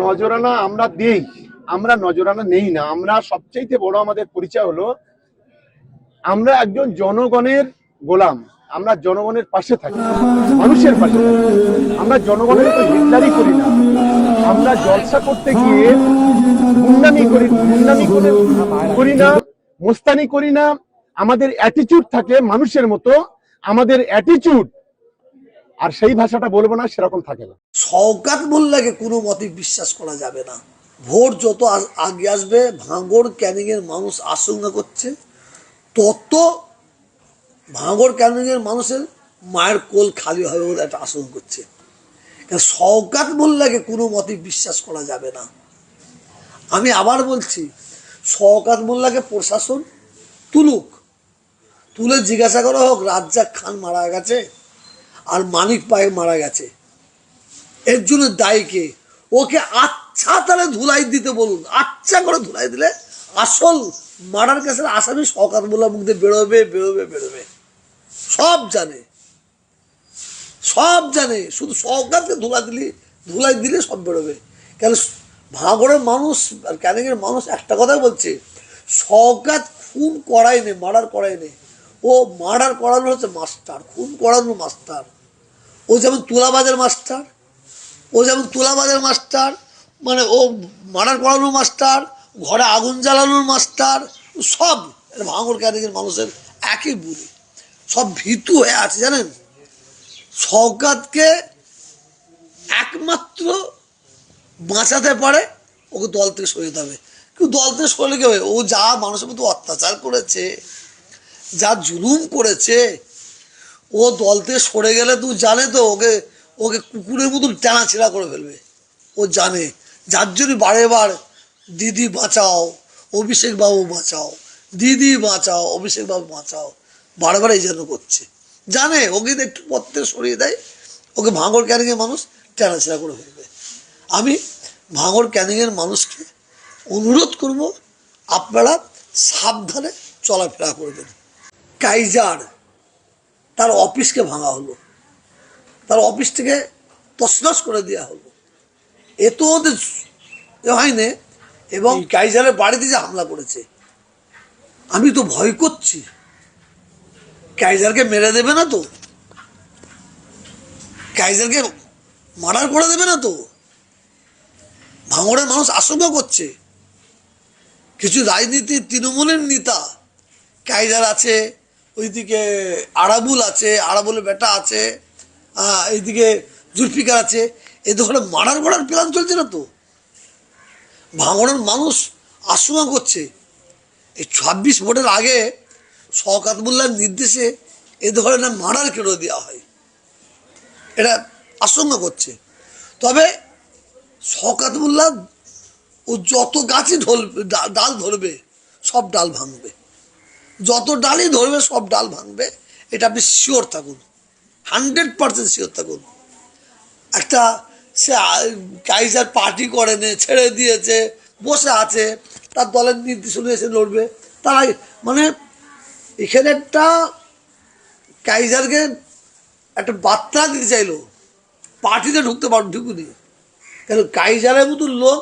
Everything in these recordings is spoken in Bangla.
নজরানা আমরা দেই, আমরা নজরানা নেই না। আমরা সবচাইতে বড় আমাদের পরিচয় হলো, আমরা একজন জনগণের গোলাম। আমরা জনগণের পাশে থাকি, মানুষের পাশে আমরা জনগণের তো করি না। আমরা জলসা করতে গিয়ে গুন্ডামি করি, গুন্ডামি করে না, মোস্তানি করি না। আমাদের অ্যাটিটিউড থাকে মানুষের মতো। আমাদের অ্যাটিটিউড আর সেই ভাষাটা বলব না, সেরকম থাকে না। শওকাত মোল্লাকে কোনো মতে বিশ্বাস করা যাবে না। ভোট যত আগে আসবে, ভাঙড় ক্যানিং এর মানুষ আশঙ্কা করছে, তত ভাঙড় ক্যানিং এর মানুষের মায়ের কোল খালি হবে বলে একটা আশঙ্কা করছে। শওকাত মোল্লাকে কোনো মতে বিশ্বাস করা যাবে না। আমি আবার বলছি শওকাত মোল্লাকে প্রশাসন তুলুক। তুলে জিজ্ঞাসা করা হোক, রাজ্জাক খান মারা গেছে? আর মানিক পায়ে মারা গেছে। এর জন্য দায়ী কে? ওকে আচ্ছা তাহলে ধুলাই দিতে বলুন। আচ্ছা করে ধুলাই দিলে আসল মার্ডার কেসের আসামি শওকাত মোল্লা মুখ দিয়ে বেরোবে বেরোবে বেরোবে। সব জানে। সব জানে। শুধু শওকাতকে ধুলা দিলি, ধুলাই দিলে সব বেরোবে। কেন ভাঙড়ের মানুষ আর ক্যানিংয়ের মানুষ একটা কথাই বলছে, শওকাত খুন করায়নি মার্ডার করায়নি ও মার্ডার করানো হচ্ছে মাস্টার, খুন করানো মাস্টার। ও যেমন তুলাবাজের মাস্টার, ও যেমন তুলাবাজের মাস্টার মানে ও মার্ডার করানোর মাস্টার, ঘরে আগুন জ্বালানোর মাস্টার, সব ভাঙর ক্যানিংয়ের মানুষের একই বুড়ি। সব ভীতু হয়ে আছে জানেন? সৌকাতকে একমাত্র বাঁচাতে পারে, ওকে দল থেকে সরিয়ে দেবে কিন্তু দল থেকে সরে গেবে ও যা মানুষের মতো অত্যাচার করেছে যা জুলুম করেছে, ও দল থেকে সরে গেলে তুই জানে তো, ওকে ওকে কুকুরের মতন টানা করে ফেলবে। ও জানে। যার জন্য বারে বার, দিদি বাঁচাও, অভিষেক বাবু বাঁচাও, দিদি বাঁচাও, অভিষেক বাবু বাঁচাও। বারবার এই জন্য করছে। জানে, ওকে একটু থেকে সরিয়ে দেয়। ওকে ভাঙর ক্যানিংয়ের মানুষ টানাছেড়া করে ফেলবে। আমি ভাঙর ক্যানিংয়ের মানুষকে অনুরোধ করব, আপনারা সাবধানে চলাফেরা করবেন কাইজার তার অফিসকে ভাঙা হলো। তার অফিস থেকে তছনছ করে দেওয়া হলো। এ তো ওদের হয়নি এবং কাইজারের বাড়িতে যে হামলা করেছে। আমি তো ভয় করছি। কাইজারকে মেরে দেবে না তো? কাইজারকে মার্ডার করে দেবে না তো? ভাঙড়ের মানুষ আশঙ্কা করছে। কিছু রাজনীতি তৃণমূলের নেতা কাইজার আছে ওইদিকে আরাবুল আছে, আরাবুলের বেটা আছে এইদিকে জুলফিকার আছে। এদের হলে মারার করার প্ল্যান চলছে না তো? ভাঙড়ের মানুষ আশঙ্কা করছে। এই ছাব্বিশ ভোটের আগে শওকাত মোল্লার নির্দেশে এ ধরনের মার্ডার কেটে দেওয়া হয়। এটা আশঙ্কা করছে। তবে শওকাত মোল্লা ও যত গাছই ডা- ডাল ধরবে, সব ডাল ভাঙবে। যত ডালই ধরবে, সব ডাল ভাঙবে। এটা আপনি শিওর থাকুন। হান্ড্রেড পার্সেন্ট শিওর থাকুন। একটা সে কাইজার পার্টি করেনি ছেড়ে দিয়েছে, বসে আছে, তার দলের নির্দেশনা এসে লড়বে। তাই মানে এখানে একটা কাইজারকে একটা বার্তা দিতে চাইলো। পার্টিতে ঢুকতে পার ঢুকুনি। কেন, কাইজারের মতন লোক,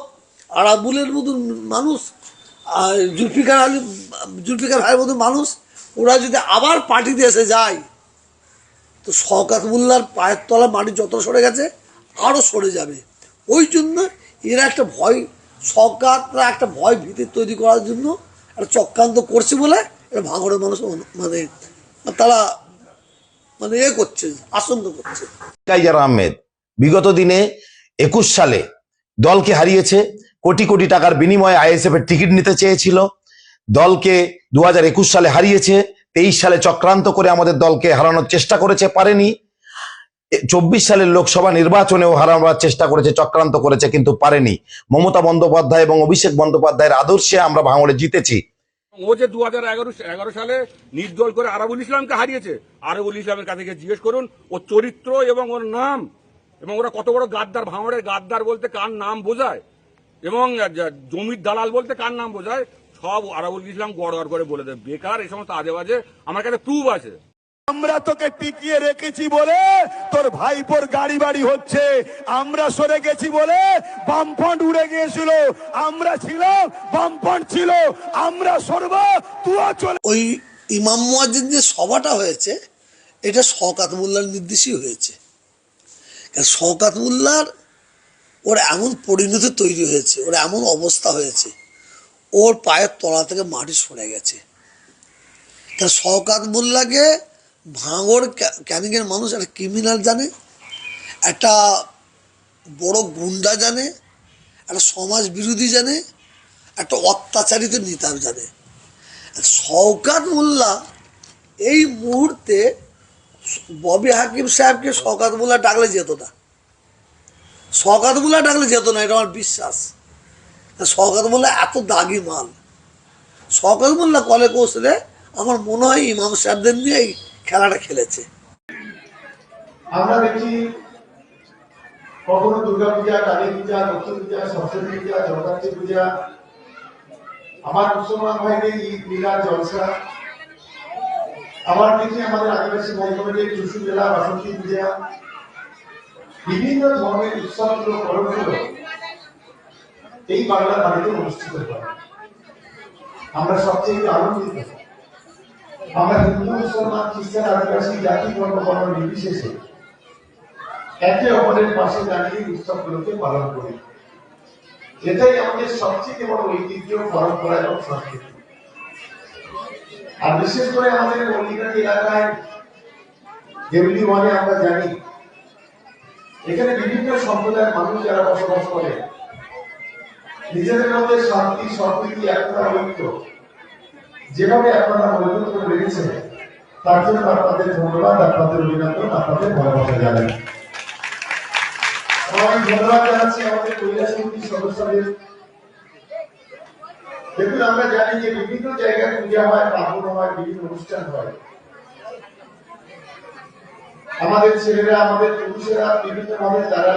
আরাবুলের মতন মানুষ জুলফিকার আলী, জুলফিকার ভাইয়ের মতন মানুষ, ওরা যদি আবার পার্টিতে এসে যায়, তো শওকাত মোল্লার পায়ের তলা মাটি যত সরে গেছে আরও সরে যাবে। ওই জন্য এরা একটা ভয়, শওকাতরা একটা ভয় ভীতি তৈরি করার জন্য একটা চক্রান্ত করছে বলে এটা ভাঙড়ের মানুষ মানে তারা মানে এ করছে, আশঙ্কা করছে। কাইজার আহমেদ, বিগত দিনে একুশ সালে দলকে হারিয়েছে কোটি কোটি টাকার বিনিময়ে আইএসএফ এর টিকিট নিতে চেয়েছিল। দলকে দু সালে হারিয়েছে, তেইশ সালে চক্রান্ত করে আমাদের দলকে হারানোর চেষ্টা করেছে, পারেনি। চব্বিশ সালের লোকসভা নির্বাচনেও হারানোর চেষ্টা করেছে, চক্রান্ত করেছে, কিন্তু পারেনি। মমতা বন্দ্যোপাধ্যায় এবং অভিষেক বন্দ্যোপাধ্যায়ের আদর্শে আমরা ভাঙড়ে জিতেছি। ও যে দু হাজার এগারো সালে নির্দল করে আরবুল ইসলামকে হারিয়েছে, আরবুল ইসলামের কাছে গিয়ে জিজ্ঞেস করুন ওর চরিত্র এবং ওর নাম, এবং ওরা কত বড় গাদ্দার, ভাঙড়ের গাদ্দার বলতে কার নাম বোঝায়? এবং জমির দালাল বলতে কার নাম বোঝায়? সব আরবুল ইসলাম গড় করে বলে দেয়। বেকার এই সমস্ত আজে বাজে আমার কাছে প্রুফ আছে। আমরা তোকে টিকিয়ে রেখেছি বলে তোর ভাইপোর গাড়ি বাড়ি হচ্ছে। আমরা সরে গেছি বলে বামফ্রন্ট উড়ে গিয়েছিল। আমরা ছিলাম বামফ্রন্ট ছিল। আমরা সরব তুইও চলে ওই ইমাম মুয়াজ্জিন যে সভাটা হয়েছে এটা শওকাত মোল্লার নির্দেশই হয়েছে। কারণ শওকাত মোল্লার ওর এমন পরিণতি তৈরি হয়েছে, ওর এমন অবস্থা হয়েছে, ওর পায়ের তলা থেকে মাটি সরে গেছে। কারণ শওকাত মোল্লাকে ক্যা- ক্যানিংয়ের মানুষ একটা ক্রিমিনাল জানে, একটা বড় গুন্ডা জানে, একটা সমাজ বিরোধী জানে, একটা অত্যাচারিত নেতা জানে। শওকাত মোল্লা এই মুহূর্তে ববি হাকিম সাহেবকে শওকাত মোল্লা ডাকলে যেত না। শওকাত মোল্লা ডাকলে যেত না, এটা আমার বিশ্বাস। শওকাত মোল্লা এত দাগি মাল। শওকাত মোল্লা কলে কৌশলে আমার মনে হয় ইমাম সাহেবদের নিয়ে এই খেলাটা খেলেছে। আমরা দেখি কখনো দুর্গা পূজা কালী পূজা লক্ষ্মী পূজা সরস্বতী পূজা জগদ্ধাত্রী পূজা। আমার মুসলমান ভাইদের ঈদ, মিলাদ, জলসা। আবার দেখি আমাদের আদিবাসী ভাই টুসু মেলা, বাসন্তী পূজা। বিভিন্ন ধর্মের উৎসবগুলো পরবগুলো এই বাংলা বাড়িতে অনুষ্ঠিত হয়। আমরা সবচেয়ে আনন্দিত। আমরা হিন্দু, মুসলমান, খ্রিস্টান, আদিবাসী, জাতি ধর্ম বর্ণ নির্বিশেষে একে অপরের পাশে দাঁড়িয়ে উৎসবগুলোকে পালন করি। এটাই আমাদের সবচেয়ে বড় ঐতিহ্য, পরম্পরা এবং সংস্কৃতি। আর বিশেষ করে আমাদের মল্লিকাটি এলাকায় দেউলি মানে আমরা জানি এখানে বিভিন্ন সম্প্রদায়ের মানুষ যারা বসবাস করে, নিজেদের মধ্যে শান্তি, সম্প্রীতি একটা ঐক্য যেভাবে আপনারা মজবুত করে রেখেছেন, তার জন্য আপনাদের ধন্যবাদ, আপনাদের অভিনন্দন, আপনাদের ভালোবাসা জানাই। আমি ধন্যবাদ জানাচ্ছি আমাদের কৈলাস সমিতির সদস্যদের। দেখুন, আমরা জানি যে বিভিন্ন জায়গায় পূজা হয়, পার্বণ হয়, বিভিন্ন অনুষ্ঠান হয়। আমাদের ছেলেরা আমাদের পুরুষেরা বিভিন্নভাবে তারা